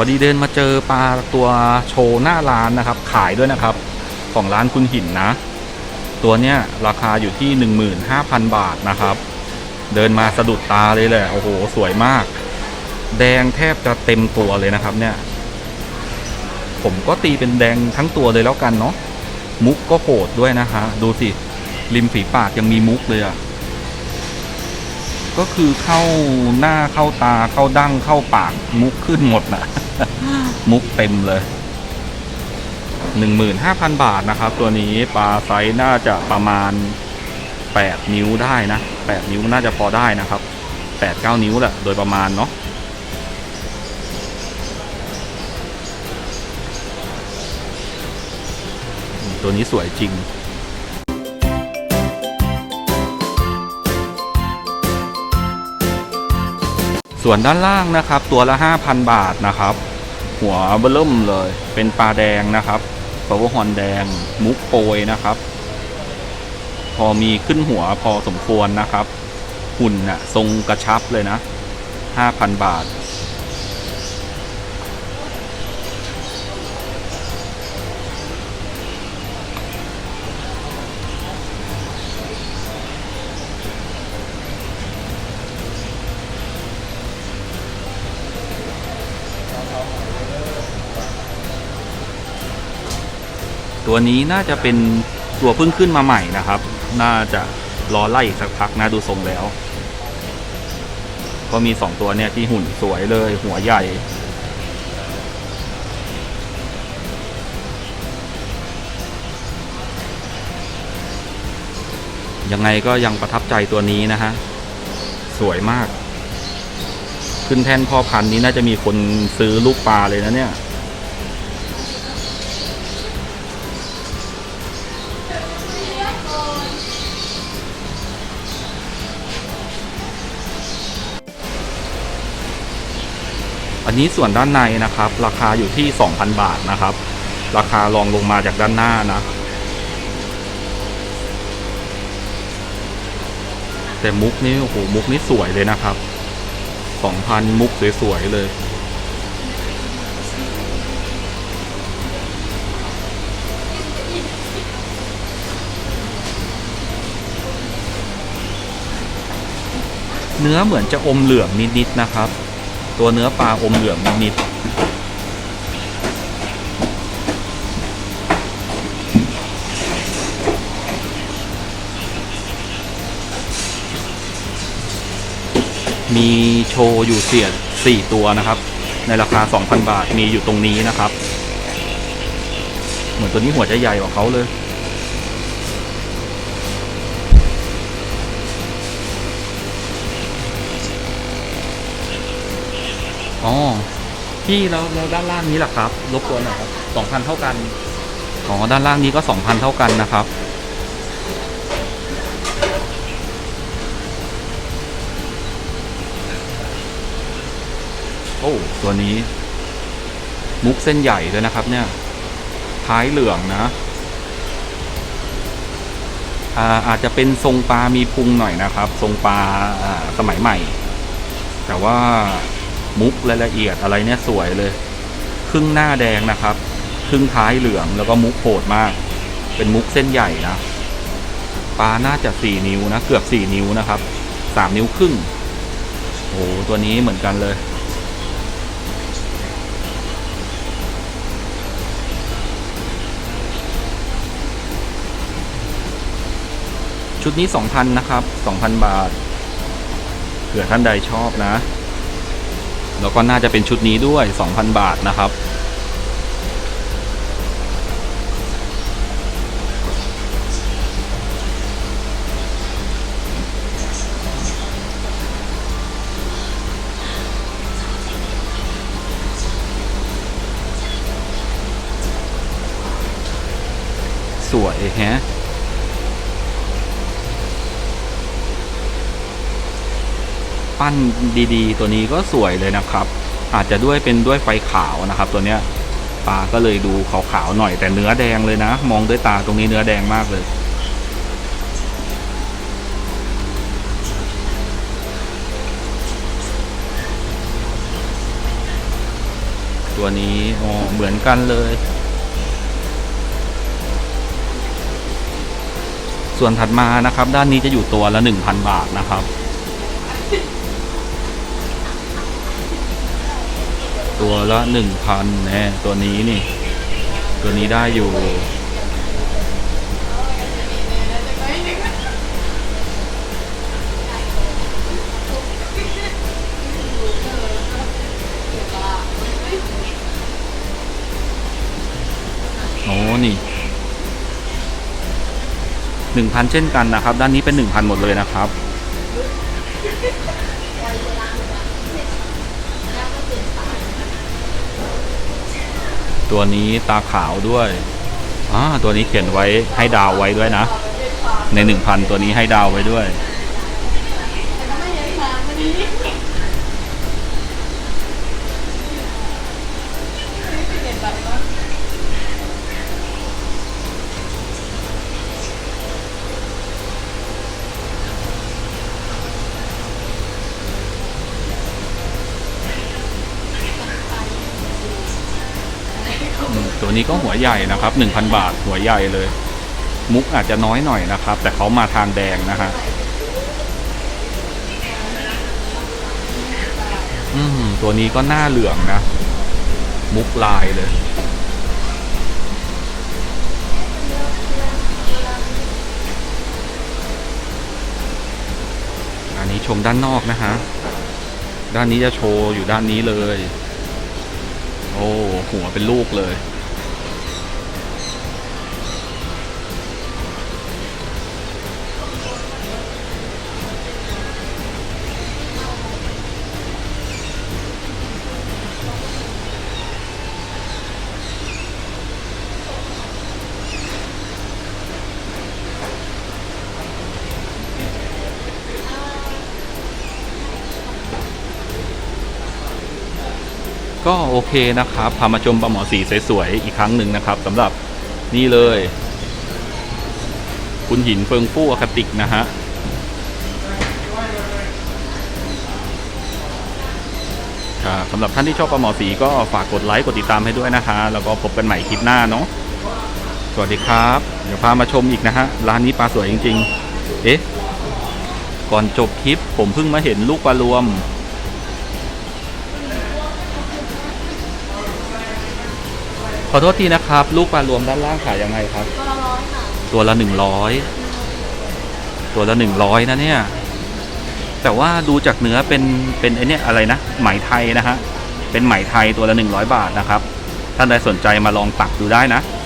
อดีเดินมาเจอปลาตัวโชว์หน้าร้านนะครับ ขายด้วยนะครับ ของร้านคุณหินนะ ตัวเนี้ยราคาอยู่ที่ 15,000 บาทนะครับ เดินมาสะดุดตาเลยแหละโอ้โห สวยมาก แดงแทบจะเต็มตัวเลยนะครับเนี่ย ผมก็ตีเป็นแดงทั้งตัวเลยแล้วกันเนาะมุกก็โหดด้วยนะฮะดูสิ ริมฝีปากยังมีมุกเลยอะก็คือเข้าหน้าเข้าตาเข้าดั้งเข้าปากมุกขึ้นหมดนะ มุกเต็มเลย 15,000 บาทนะครับ ตัวนี้ปลาไซส์น่าจะประมาณ 8 นิ้วได้นะ 8 นิ้วน่าจะพอได้นะครับ 8-9 นิ้วแหละโดยประมาณเนาะตัวนี้สวยจริงส่วนด้านล่างนะครับ ตัวละ 5,000 บาทนะครับ หัวเบล่มเลย เป็นปลาแดงนะครับปลาวฮอนแดง มุกโปยนะครับ พอมีขึ้นหัวพอสมควรนะครับ หุ่นน่ะทรงกระชับเลยนะ 5,000 บาท ตัวนี้น่าจะเป็นตัวเพิ่งขึ้นมาใหม่นะครับ น่าจะรอไล่อีกสักพักนะดูทรงแล้ว ก็มีสองตัวเนี่ยที่หุ่นสวยเลยหัวใหญ่ยังไงก็ยังประทับใจตัวนี้นะฮะ สวยมาก ขึ้นแท่นพ่อพันธุ์นี้น่าจะมีคนซื้อลูกปลาเลยนะเนี่ย อันนี้ส่วนด้านในนะครับ ราคาอยู่ที่ 2,000 บาทนะครับ ราคารองลงมาจากด้านหน้านะ แต่มุกนี่โอ้โหมุกนี่สวยเลยนะครับ 2,000 มุกสวยๆเลยเนื้อเหมือนจะอมเหลืองนิดๆนะครับ ตัวเนื้อปลาอมเหลืองนิดมีโชว์อยู่เสียดสี่ตัวนะครับ ในราคา 2,000 บาทมีอยู่ตรงนี้นะครับ เหมือนตัวนี้หัวจะใหญ่กว่าเขาเลย อ๋อพี่แล้วแล้วด้านล่างนี้ล่ะครับรบกวนหน่อยครับสองพันเท่ากันอ๋อด้านล่างนี้ก็สองพันเท่ากันนะครับ โอ้ตัวนี้ มุกเส้นใหญ่เลยนะครับ เนี่ย ท้ายเหลืองนะอาอาจจะเป็นทรงปลามีพุงหน่อยนะครับ ทรงปลาสมัยใหม่ แต่ว่า มุกรายละเอียดอะไรเนี่ยสวยเลย ครึ่งหน้าแดงนะครับ ครึ่งท้ายเหลืองแล้วก็มุกโหดมาก เป็นมุกเส้นใหญ่นะปลาน่าจะสี่นิ้วนะ เกือบสี่นิ้วนะครับสามนิ้วครึ่งโอ้หตัวนี้เหมือนกันเลย ชุดนี้สองพันนะครับสองพันบาทเผื่อท่านใดชอบนะ แล้วก็น่าจะเป็นชุดนี้ด้วย 2,000 บาทนะครับ สวยแฮะ ปั้นดีๆ ตัวนี้ก็สวยเลยนะครับ อาจจะด้วยเป็นด้วยไฟขาวนะครับ ตัวเนี้ยปลาก็เลยดูขาวๆหน่อยแต่เนื้อแดงเลยนะ มองด้วยตาตรงนี้เนื้อแดงมากเลย ตัวนี้อ๋อเหมือนกันเลย ส่วนถัดมานะครับ ด้านนี้จะอยู่ตัวละ 1,000 บาทนะครับ ตัวละ1,000แน่ตัวนี้นี่ ตัวนี้ได้อยู่ โอ้นี่หนึ่งพันเช่นกันนะครับ ด้านนี้เป็นหนึ่งพันหมดเลยนะครับ ตัวนี้ตาขาวด้วยอ่าตัวนี้เขียนไว้ให้ดาวไว้ด้วยนะ ในหนึ่งพันตัวนี้ให้ดาวไว้ด้วย วนี้ก็หัวใหญ่นะครับหนึ่งพันบาทหัวใหญ่เลย มุกอาจจะน้อยหน่อยนะครับ แต่เขามาทางแดงนะฮะอืมตัวนี้ก็หน้าเหลืองนะ มุกลายเลย อันนี้ชมด้านนอกนะฮะ ด้านนี้จะโชว์อยู่ด้านนี้เลย โอ้ หัวเป็นลูกเลย ก็โอเคนะครับพามาชมปลาหมอสีสวยๆอีกครั้งหนึ่งนะครับสำหรับนี่เลย คุณหินเฟิงฟู่อคติกนะฮะครับสำหรับท่านที่ชอบปลาหมอสีก็ฝากกดไลค์กดติดตามให้ด้วยนะฮะแล้วก็พบกันใหม่คลิปหน้าเนาะสวัสดีครับ เดี๋ยวพามาชมอีกนะฮะร้านนี้ปลาสวยจริง ๆ เอ๊ะก่อนจบคลิปผมเพิ่งมาเห็นลูกปลารวม ขอโทษทีนะครับ ลูกปลารวมด้านล่างขายยังไงครับ ตัวละร้อยค่ะ ตัวละหนึ่งร้อยตัวละหนึ่งร้อยนะเนี่ย แต่ว่าดูจากเนื้อเป็นเป็นไอเนี้ยอะไรนะไหมไทยนะฮะเป็นไหมไทยตัวละหนึ่งร้อยบาทนะครับ ท่านใดสนใจมาลองตักดูได้นะค